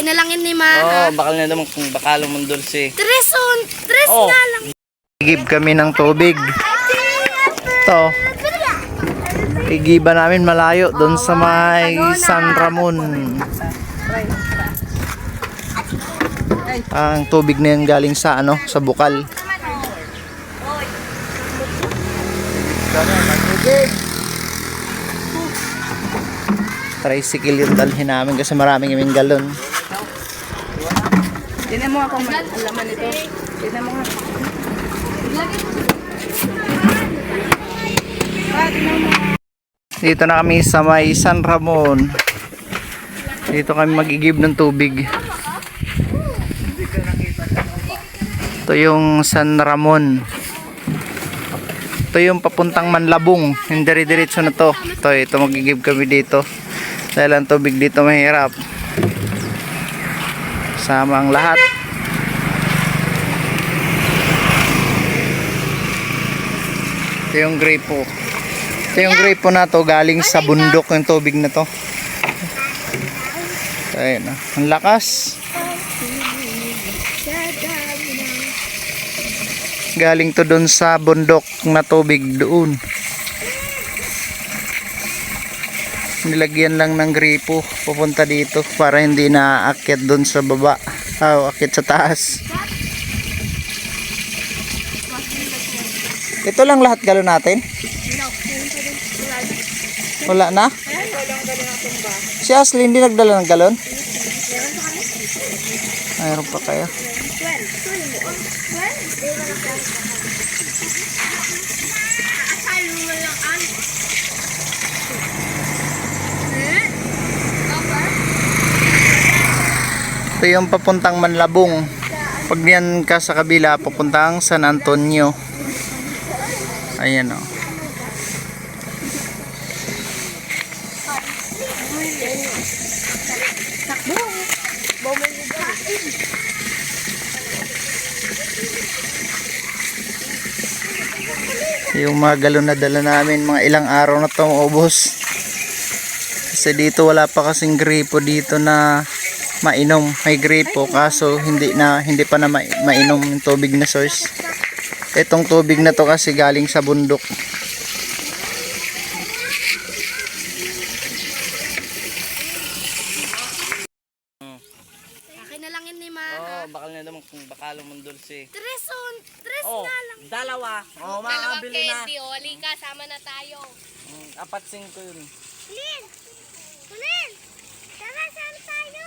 Akin na lang yun ni Oo, Ma. oh, bakal na naman kung bakalo mong dulce. Tres on, tres Oh. nga lang. Igib kami ng tubig. Ito. Igiba namin malayo doon sa may San Ramon. Ang tubig na yan galing sa ano, sa bukal. Tricycle yung dalhin namin kasi maraming kaming galon. Tingnan mo ako ang laman nito. Tingnan mo nga. Dito na kami sa may San Ramon. Dito kami magigib ng tubig. Ito yung San Ramon. Ito yung papuntang Manlabong. Yung dire-diretso na to. Ito, ito magigib kami dito. Dahil ang tubig dito mahirap. Sama ang lahat. Ito yung grapo. Ito yung grapo na to galing sa bundok yung tubig na to. Ayun na. Ang lakas. Galing to doon sa bundok na tubig doon. Nilagyan lang ng gripo pupunta dito para hindi na aakyat doon sa baba. Ah, aakyat sa taas. Ito lang lahat galon natin? Wala na? Si Ashley hindi nagdala ng galon? Mayroon pa kaya? Ito yung papuntang Manlabong. Pag yan ka sa kabila, papuntang San Antonio. Ayan o. Yung mga galon na dala namin, mga ilang araw na to maubos. Kasi dito wala pa kasing gripo dito na mainom. May gripo kaso hindi na hindi pa na ma- mainom yung tubig na source. Itong tubig na to kasi galing sa bundok. Akin na lang yun ni Ma. Oh, bakal na naman kung bakalo mong dulce. Tres on, tres Oh, nga lang. dalawa. Oh, Dalawang makakabili na. candy, o. Halika, sama na tayo. Mm, apat singko yun. Lin! Kulin! Tara, saan tayo?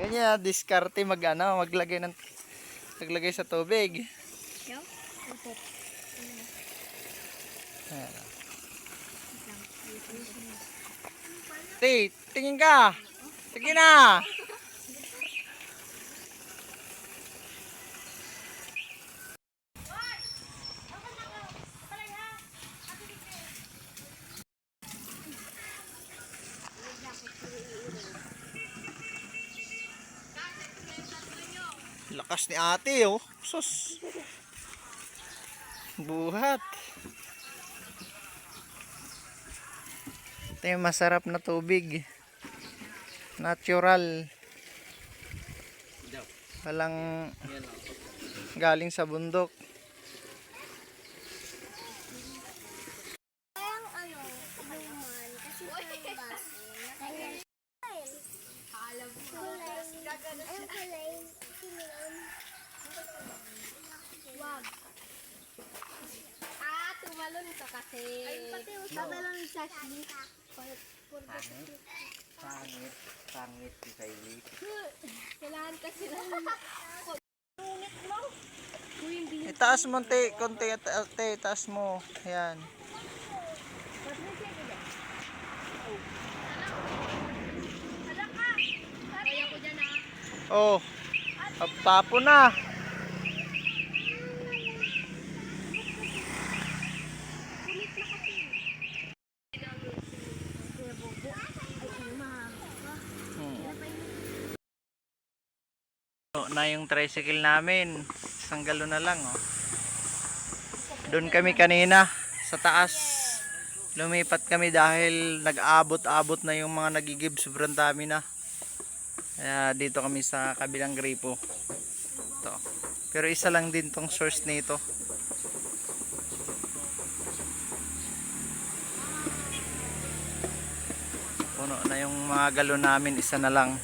Ganyan, diskarte mag ano, maglagay ng maglagay sa tubig. Tay, tingin ka. Sige na. Lakas ni ate oh. Sus. Buhat. Ito yung masarap na tubig. Natural. Walang galing sa bundok. Tumalon ka kasi. Ay, pati usaba lang yung sashi. Pangit. Pangit si Kylie. Kailangan kasi lang. Itaas mo te, konti at te, taas mo. Ayan. Ko ah. Oh. Tapo na. Puno na yung tricycle namin. Isang galon na lang, oh. Doon kami kanina, sa taas. Lumipat kami dahil nag-abot-abot na yung mga nagigib. Sobrang dami na. Kaya dito kami sa kabilang gripo. Ito. Pero isa lang din tong source nito. Puno na yung mga galon namin. Isa na lang.